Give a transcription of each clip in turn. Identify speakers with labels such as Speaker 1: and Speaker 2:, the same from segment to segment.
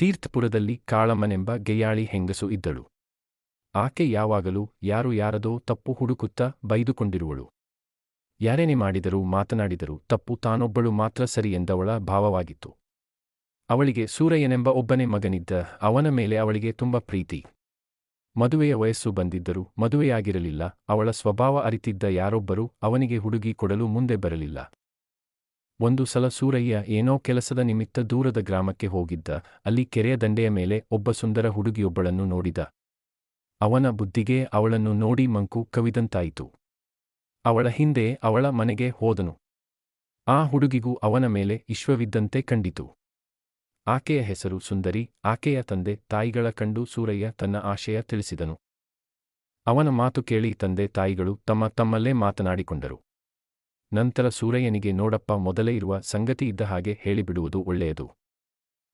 Speaker 1: ತೀರ್ಥಪುರದಲ್ಲಿ ಕಾಳಮ್ಮನೆಂಬ ಗೆಯಾಳಿ ಹೆಂಗಸು ಇದ್ದಳು. ಆಕೆ ಯಾವಾಗಲೂ ಯಾರು ಯಾರದೋ ತಪ್ಪು ಹುಡುಕುತ್ತಾ ಬೈದುಕೊಂಡಿರುವಳು. ಯಾರೇನೇ ಮಾಡಿದರೂ ಮಾತನಾಡಿದರೂ ತಪ್ಪು ತಾನೊಬ್ಬಳು ಮಾತ್ರ ಸರಿ ಎಂದವಳ ಭಾವವಾಗಿತ್ತು. ಅವಳಿಗೆ ಸೂರಯ್ಯನೆಂಬ ಒಬ್ಬನೇ ಮಗನಿದ್ದ ಅವನ ಮೇಲೆ ಅವಳಿಗೆ ತುಂಬ ಪ್ರೀತಿ. ಮದುವೆಯ ವಯಸ್ಸು ಬಂದಿದ್ದರೂ ಮದುವೆಯಾಗಿರಲಿಲ್ಲ, ಅವಳ ಸ್ವಭಾವ ಅರಿತಿದ್ದ ಯಾರೊಬ್ಬರೂ ಅವನಿಗೆ ಹುಡುಗಿ ಕೊಡಲು ಮುಂದೆ ಬರಲಿಲ್ಲ. ಒಂದು ಸಲ ಸೂರಯ್ಯ ಏನೋ ಕೆಲಸದ ನಿಮಿತ್ತ ದೂರದ ಗ್ರಾಮಕ್ಕೆ ಹೋಗಿದ್ದ. ಅಲ್ಲಿ ಕೆರೆಯ ದಂಡೆಯ ಮೇಲೆ ಒಬ್ಬ ಸುಂದರ ಹುಡುಗಿಯೊಬ್ಬಳನ್ನು ನೋಡಿದ. ಅವನ ಬುದ್ಧಿಗೆ ಅವಳನ್ನು ನೋಡಿ ಮಂಕು ಕವಿದಂತಾಯಿತು. ಅವಳ ಹಿಂದೆ ಅವಳ ಮನೆಗೆ ಹೋದನು. ಆ ಹುಡುಗಿಗೂ ಅವನ ಮೇಲೆ ಇಶ್ವವಿದ್ದಂತೆ ಕಂಡಿತು. ಆಕೆಯ ಹೆಸರು ಸುಂದರಿ, ಆಕೆಯ ತಂದೆ ತಾಯಿಗಳ ಕಂಡು ಸೂರಯ್ಯ ತನ್ನ ಆಶಯ ತಿಳಿಸಿದನು. ಅವನ ಮಾತು ಕೇಳಿ ತಂದೆ ತಾಯಿಗಳು ತಮ್ಮ ತಮ್ಮಲ್ಲೇ ಮಾತನಾಡಿಕೊಂಡರು. ನಂತರ ಸೂರಯ್ಯನಿಗೆ, ನೋಡಪ್ಪ, ಮೊದಲೇ ಇರುವ ಸಂಗತಿ ಇದ್ದ ಹಾಗೆ ಹೇಳಿಬಿಡುವುದು ಒಳ್ಳೆಯದು.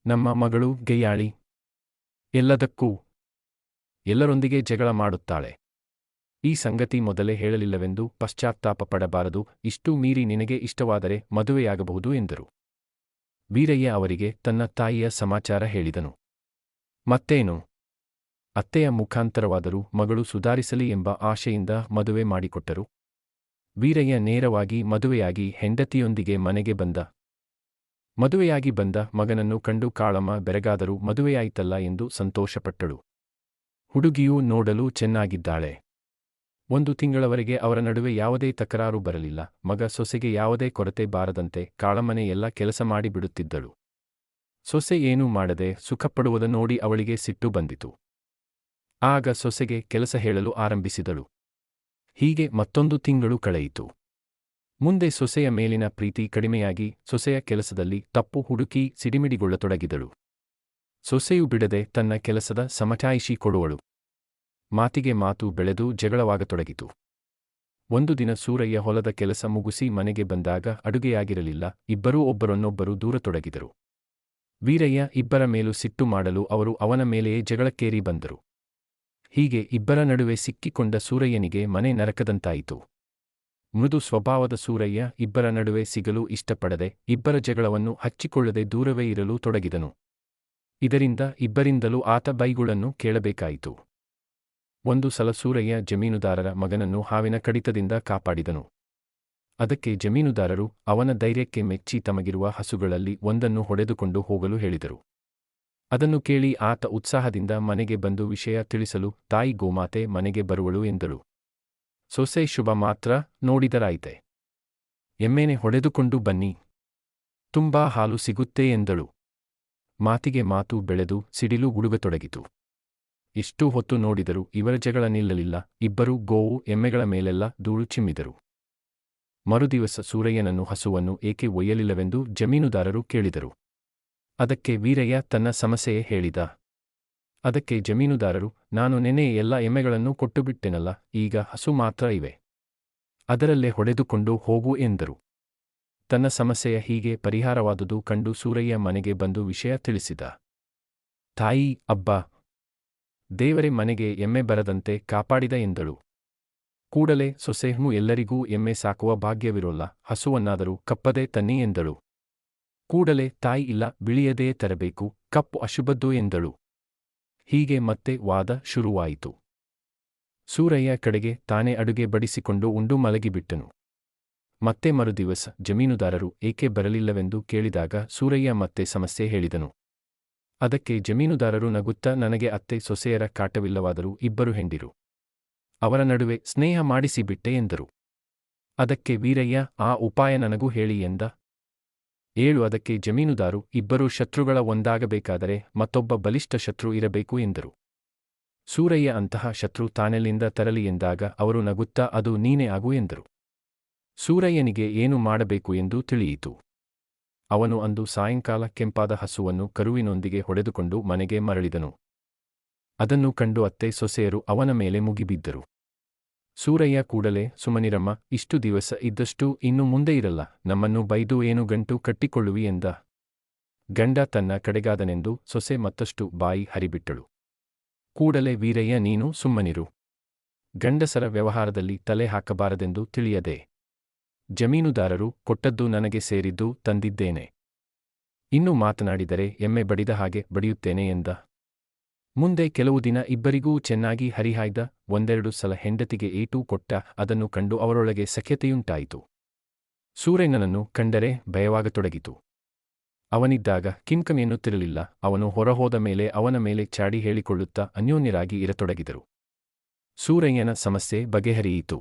Speaker 1: ನಮ್ಮ ಮಗಳು ಗೆಯಾಳಿ. ಎಲ್ಲದಕ್ಕೂ ಎಲ್ಲರೊಂದಿಗೆ ಜಗಳ ಮಾಡುತ್ತಾಳೆ. ಈ ಸಂಗತಿ ಮೊದಲೇ ಹೇಳಲಿಲ್ಲವೆಂದು ಪಶ್ಚಾತ್ತಾಪ ಪಡಬಾರದು. ಇಷ್ಟೂ ಮೀರಿ ನಿನಗೆ ಇಷ್ಟವಾದರೆ ಮದುವೆಯಾಗಬಹುದು ಎಂದರು. ವೀರಯ್ಯ ಅವರಿಗೆ ತನ್ನ ತಾಯಿಯ ಸಮಾಚಾರ ಹೇಳಿದನು. ಮತ್ತೇನು? ಅತ್ತೆಯ ಮುಖಾಂತರವಾದರೂ ಮಗಳು ಸುಧಾರಿಸಲಿ ಎಂಬ ಆಶೆಯಿಂದ ಮದುವೆ ಮಾಡಿಕೊಟ್ಟರು. ವೀರಯ್ಯ ನೇರವಾಗಿ ಮದುವೆಯಾಗಿ ಹೆಂಡತಿಯೊಂದಿಗೆ ಮನೆಗೆ ಬಂದ. ಮದುವೆಯಾಗಿ ಬಂದ ಮಗನನ್ನು ಕಂಡು ಕಾಳಮ್ಮ ಬೆರಗಾದರೂ ಮದುವೆಯಾಯಿತಲ್ಲ ಎಂದು ಸಂತೋಷಪಟ್ಟಳು. ಹುಡುಗಿಯೂ ನೋಡಲು ಚೆನ್ನಾಗಿದ್ದಾಳೆ. ಒಂದು ತಿಂಗಳವರೆಗೆ ಅವರ ನಡುವೆ ಯಾವುದೇ ತಕರಾರು ಬರಲಿಲ್ಲ. ಮಗ ಸೊಸೆಗೆ ಯಾವುದೇ ಕೊರತೆ ಬಾರದಂತೆ ಕಾಳಮ್ಮನೆ ಎಲ್ಲ ಕೆಲಸ ಮಾಡಿಬಿಡುತ್ತಿದ್ದಳು ಸೊಸೆ ಏನೂ ಮಾಡದೆ ಸುಖಪಡುವುದ ನೋಡಿ ಅವಳಿಗೆ ಸಿಟ್ಟು ಬಂದಿತು. ಆಗ ಸೊಸೆಗೆ ಕೆಲಸ ಹೇಳಲು ಆರಂಭಿಸಿದಳು. ಹೀಗೆ ಮತ್ತೊಂದು ತಿಂಗಳು ಕಳೆಯಿತು. ಮುಂದೆ ಸೊಸೆಯ ಮೇಲಿನ ಪ್ರೀತಿ ಕಡಿಮೆಯಾಗಿ ಸೊಸೆಯ ಕೆಲಸದಲ್ಲಿ ತಪ್ಪು ಹುಡುಕಿ ಸಿಡಿಮಿಡಿಗೊಳ್ಳತೊಡಗಿದಳು. ಸೊಸೆಯು ಬಿಡದೆ ತನ್ನ ಕೆಲಸದ ಸಮಚಾಯಿಷಿ ಕೊಡುವಳು. ಮಾತಿಗೆ ಮಾತು ಬೆಳೆದು ಜಗಳವಾಗತೊಡಗಿತು. ಒಂದು ದಿನ ಸೂರಯ್ಯ ಹೊಲದ ಕೆಲಸ ಮುಗಿಸಿ ಮನೆಗೆ ಬಂದಾಗ ಅಡುಗೆಯಾಗಿರಲಿಲ್ಲ, ಇಬ್ಬರೂ ಒಬ್ಬರನ್ನೊಬ್ಬರು ದೂರತೊಡಗಿದರು. ವೀರಯ್ಯ ಇಬ್ಬರ ಮೇಲೂ ಸಿಟ್ಟು ಮಾಡಲು ಅವರು ಅವನ ಮೇಲೆಯೇ ಜಗಳಕ್ಕೇರಿ ಬಂದರು. ಹೀಗೆ ಇಬ್ಬರ ನಡುವೆ ಸಿಕ್ಕಿಕೊಂಡ ಸೂರಯ್ಯನಿಗೆ ಮನೆ ನರಕದಂತಾಯಿತು. ಮೃದು ಸ್ವಭಾವದ ಸೂರಯ್ಯ ಇಬ್ಬರ ನಡುವೆ ಸಿಗಲು ಇಷ್ಟಪಡದೆ ಇಬ್ಬರ ಜಗಳವನ್ನು ಹಚ್ಚಿಕೊಳ್ಳದೆ ದೂರವೇ ಇರಲು ತೊಡಗಿದನು. ಇದರಿಂದ ಇಬ್ಬರಿಂದಲೂ ಆತ ಬೈಗುಳನ್ನು ಕೇಳಬೇಕಾಯಿತು. ಒಂದು ಸಲ ಸೂರಯ್ಯ ಜಮೀನುದಾರರ ಮಗನನ್ನು ಹಾವಿನ ಕಡಿತದಿಂದ ಕಾಪಾಡಿದನು. ಅದಕ್ಕೆ ಜಮೀನುದಾರರು ಅವನ ಧೈರ್ಯಕ್ಕೆ ಮೆಚ್ಚಿ ತಮಗಿರುವ ಹಸುಗಳಲ್ಲಿ ಒಂದನ್ನು ಹೊಡೆದುಕೊಂಡು ಹೋಗಲು ಹೇಳಿದರು. ಅದನ್ನು ಕೇಳಿ ಆತ ಉತ್ಸಾಹದಿಂದ ಮನೆಗೆ ಬಂದು ವಿಷಯ ತಿಳಿಸಲು, ತಾಯಿ ಗೋಮಾತೆ ಮನೆಗೆ ಬರುವಳು ಎಂದಳು. ಸೊಸೆ ಶುಭ ಮಾತ್ರ ನೋಡಿದರಾಯಿತೆ. ಎಮ್ಮೆನೆ ಹೊಡೆದುಕೊಂಡು ಬನ್ನಿ. ತುಂಬಾ ಹಾಲು ಸಿಗುತ್ತೆ ಎಂದಳು. ಮಾತಿಗೆ ಮಾತು ಬೆಳೆದು ಸಿಡಿಲು ಗುಡುಗತೊಡಗಿತು ಇಷ್ಟು ಹೊತ್ತು ನೋಡಿದರೂ ಇವರ ಜಗಳ ನಿಲ್ಲಲಿಲ್ಲ. ಇಬ್ಬರೂ ಗೋವು ಎಮ್ಮೆಗಳ ಮೇಲೆಲ್ಲ ಧೂಳು ಚಿಮ್ಮಿದರು. ಮರುದಿವಸ ಸೂರಯ್ಯನನ್ನು ಹಸುವನ್ನು ಏಕೆ ಒಯ್ಯಲಿಲ್ಲವೆಂದು ಜಮೀನುದಾರರು ಕೇಳಿದರು. ಅದಕ್ಕೆ ವೀರಯ್ಯ ತನ್ನ ಸಮಸ್ಯೆಯೇ ಹೇಳಿದ. ಅದಕ್ಕೆ ಜಮೀನುದಾರರು, ನಾನು ನೆನೆ ಎಲ್ಲ ಎಮ್ಮೆಗಳನ್ನು ಕೊಟ್ಟುಬಿಟ್ಟೆನಲ್ಲ, ಈಗ ಹಸು ಮಾತ್ರ ಇವೆ. ಅದರಲ್ಲೇ ಹೊಡೆದುಕೊಂಡು ಹೋಗು ಎಂದರು. ತನ್ನ ಸಮಸ್ಯೆಯ ಹೀಗೆ ಪರಿಹಾರವಾದುದು ಕಂಡು ಸೂರಯ್ಯ ಮನೆಗೆ ಬಂದು ವಿಷಯ ತಿಳಿಸಿದ. ತಾಯಿ, ಅಬ್ಬ! ದೇವರೇ ಮನೆಗೆ ಎಮ್ಮೆ ಬರದಂತೆ ಕಾಪಾಡಿದ ಎಂದಳು. ಕೂಡಲೇ ಸೊಸೆಹ್ಮು ಎಲ್ಲರಿಗೂ ಎಮ್ಮೆ ಸಾಕುವ ಭಾಗ್ಯವಿರೋಲ್ಲ, ಹಸುವನ್ನಾದರೂ ಕಪ್ಪದೆ ತನ್ನಿ ಎಂದಳು. ಕೂಡಲೇ ತಾಯಿ ಇಲ್ಲ, ಬಿಳಿಯದೇ ತರಬೇಕು, ಕಪ್ಪು ಅಶುಭದ್ದು ಎಂದಳು. ಹೀಗೆ ಮತ್ತೆ ವಾದ ಶುರುವಾಯಿತು. ಸೂರಯ್ಯ ಕಡೆಗೆ ತಾನೇ ಅಡುಗೆ ಬಡಿಸಿಕೊಂಡು ಉಂಡು ಮಲಗಿಬಿಟ್ಟನು. ಮತ್ತೆ ಮರುದಿವಸ ಜಮೀನುದಾರರು ಏಕೆ ಬರಲಿಲ್ಲವೆಂದು ಕೇಳಿದಾಗ ಸೂರಯ್ಯ ಮತ್ತೆ ಸಮಸ್ಯೆ ಹೇಳಿದನು. ಅದಕ್ಕೆ ಜಮೀನುದಾರರು ನಗುತ್ತಾ ನನಗೆ ಅತ್ತೆ ಸೊಸೆಯರ ಕಾಟವಿಲ್ಲವಾದರೂ ಇಬ್ಬರು ಹೆಂಡಿರು. ಅವರ ನಡುವೆ ಸ್ನೇಹ ಮಾಡಿಸಿಬಿಟ್ಟೆ ಎಂದರು. ಅದಕ್ಕೆ ವೀರಯ್ಯ, ಆ ಉಪಾಯ ನನಗೂ ಹೇಳಿ ಎಂದ. ಏಳು ಅದಕ್ಕೆ ಜಮೀನುದಾರು ಇಬ್ಬರೂ ಶತ್ರುಗಳ ಒಂದಾಗಬೇಕಾದರೆ ಮತ್ತೊಬ್ಬ ಬಲಿಷ್ಠ ಶತ್ರು ಇರಬೇಕು ಎಂದರು. ಸೂರಯ್ಯ ಅಂತಹ ಶತ್ರು ತಾನೆಲ್ಲಿಂದ ತರಲಿ ಎಂದಾಗ ಅವರು ನಗುತ್ತಾ, ಅದು ನೀನೇ ಆಗು ಎಂದರು. ಸೂರಯ್ಯನಿಗೆ ಏನು ಮಾಡಬೇಕು ಎಂದು ತಿಳಿಯಿತು. ಅವನು ಅಂದು ಸಾಯಂಕಾಲ ಕೆಂಪಾದ ಹಸುವನ್ನು ಕರುವಿನೊಂದಿಗೆ ಹೊಡೆದುಕೊಂಡು ಮನೆಗೆ ಮರಳಿದನು. ಅದನ್ನು ಕಂಡು ಅತ್ತೆ ಸೊಸೆಯರು ಅವನ ಮೇಲೆ ಮುಗಿಬಿದ್ದರು. ಸೂರಯ್ಯ ಕೂಡಲೇ, ಸುಮನಿರಮ್ಮ, ಇಷ್ಟು ದಿವಸ ಇದ್ದಷ್ಟು ಇನ್ನು ಮುಂದೆ ಇರಲ್ಲ, ನಮ್ಮನ್ನು ಬೈದು ಏನು ಗಂಟು ಕಟ್ಟಿಕೊಳ್ಳುವಿ ಎಂದ. ಗಂಡ ತನ್ನ ಕಡೆಗಾದನೆಂದು ಸೊಸೆ ಮತ್ತಷ್ಟು ಬಾಯಿ ಹರಿಬಿಟ್ಟಳು. ಕೂಡಲೇ, ವೀರಯ್ಯ, ನೀನು ಸುಮ್ಮನಿರು. ಗಂಡಸರ ವ್ಯವಹಾರದಲ್ಲಿ ತಲೆ ಹಾಕಬಾರದೆಂದು ತಿಳಿಯದೆ. ಜಮೀನುದಾರರು ಕೊಟ್ಟದ್ದು ನನಗೆ ಸೇರಿದ್ದು ತಂದಿದ್ದೇನೆ. ಇನ್ನು ಮಾತನಾಡಿದರೆ ಎಮ್ಮೆ ಬಡಿದ ಹಾಗೆ ಬಡಿಯುತ್ತೇನೆ ಎಂದ. ಮುಂದೆ ಕೆಲವು ದಿನ ಇಬ್ಬರಿಗೂ ಚೆನ್ನಾಗಿ ಹರಿಹಾಯ್ದ ಒಂದೆರಡು ಸಲ ಹೆಂಡತಿಗೆ ಏಟೂ ಕೊಟ್ಟ ಅದನ್ನು ಕಂಡು ಅವರೊಳಗೆ ಸಖ್ಯತೆಯುಂಟಾಯಿತು. ಸೂರೆಣ್ಣನನ್ನು ಕಂಡರೆ ಭಯವಾಗತೊಡಗಿತು. ಅವನಿದ್ದಾಗ ಕಿಂಕಮಿಯನ್ನುತ್ತಿರಲಿಲ್ಲ ಅವನು ಹೊರಹೋದ ಮೇಲೆ ಅವನ ಮೇಲೆ ಚಾಡಿ ಹೇಳಿಕೊಳ್ಳುತ್ತಾ ಅನ್ಯೋನ್ಯರಾಗಿ ಇರತೊಡಗಿದರು. ಸೂರಯ್ಯನ ಸಮಸ್ಯೆ ಬಗೆಹರಿಯಿತು.